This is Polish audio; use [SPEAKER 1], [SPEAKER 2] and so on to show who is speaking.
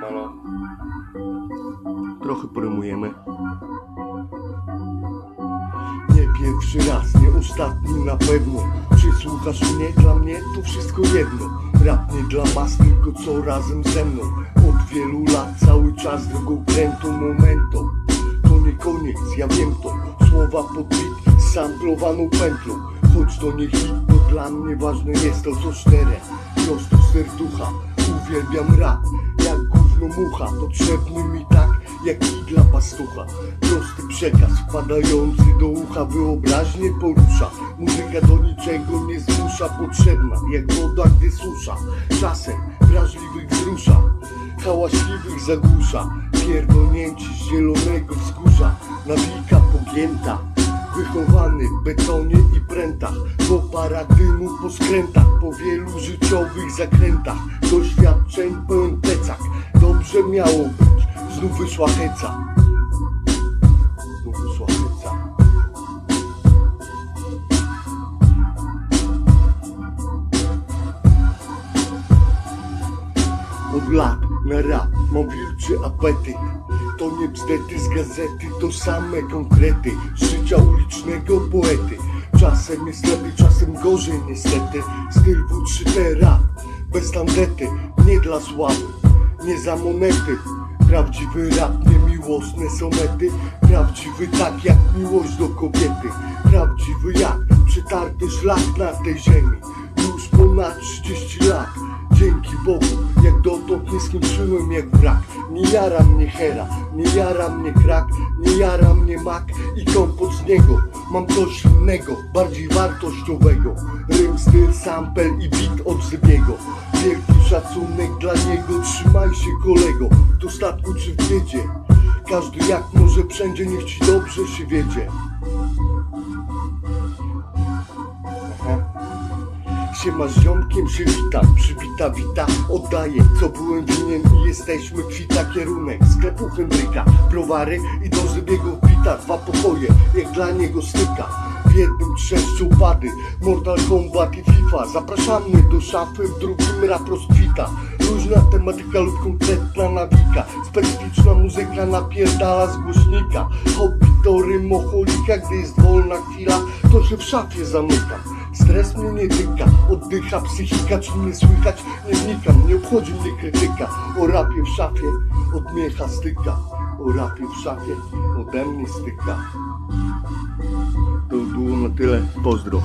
[SPEAKER 1] Malo. Trochę porymujemy. Nie pierwszy raz, nie ostatni na pewno. Czy słuchasz mnie? Dla mnie to wszystko jedno. Rap nie dla mas, tylko co razem ze mną. Od wielu lat cały czas drugą krętą momentą To nie koniec, ja wiem to. Słowa pod z samplowaną pętlą. Choć to nie hit, to dla mnie ważne jest to co szczere. Prosto serducha, uwielbiam rap. Jak mucha, potrzebny mi tak jak i dla pastucha. Prosty przekaz wpadający do ucha Wyobraźnie porusza. Muzyka do niczego nie zmusza Potrzebna jak woda gdy susza. Czasem wrażliwych wzrusza Hałaśliwych zagłusza Pierdolnięci z zielonego wzgórza Nawika pogięta. Wychowany w betonie i prętach Po paradymu, po skrętach Po wielu życiowych zakrętach. Doświadczeń Dobrze miało być. Znów wyszła heca. Znów wyszła heca. Od lat na rap mam wilczy apetyt. To nie bzdety z gazety, to same konkrety. Życia ulicznego poety. Czasem jest lepiej, czasem gorzej niestety. Styl W3T rap, bez tandety. Nie dla sławy, nie za monety Prawdziwy rap, niemiłosne sonety Prawdziwy tak jak miłość do kobiety. Prawdziwy jak przetarty szlak na tej ziemi. Już ponad 30 lat Dzięki Bogu, jak dotąd nie skończyłem jak wrak Nie jara mnie hera, nie jara mnie krak Nie jara mnie mak i kompot z niego. Mam coś innego, bardziej wartościowego. Rym, styl, sample i beat od Zybiego Wielki szacunek dla niego, trzymaj się kolego. W dostatku czy w biedzie? Każdy jak może wszędzie, niech ci dobrze się wiedzie Siema z ziomkiem się witam, przybita wita Oddaję co byłem winien i jesteśmy kwita Kierunek sklepu Henryka, browary i do Zybiego wbita Dwa pokoje, jak dla niego styka. W jednym trzeszczą pady, Mortal Kombat i FIFA Zapraszamy do szafy, w drugim rap rozkwita. Różna tematyka lub konkretna nawika Specyficzna muzyka napierdala z głośnika. Hobby to rymocholika, gdy jest wolna chwila To się w szafie zamykam Stres mnie nie tyka, oddycha psychika Czy mnie słychać? Nie wnikam, nie obchodzi mnie krytyka O rapie w szafie, od miecha styka. O rapie w szafie, ode mnie styka. To było na tyle, pozdro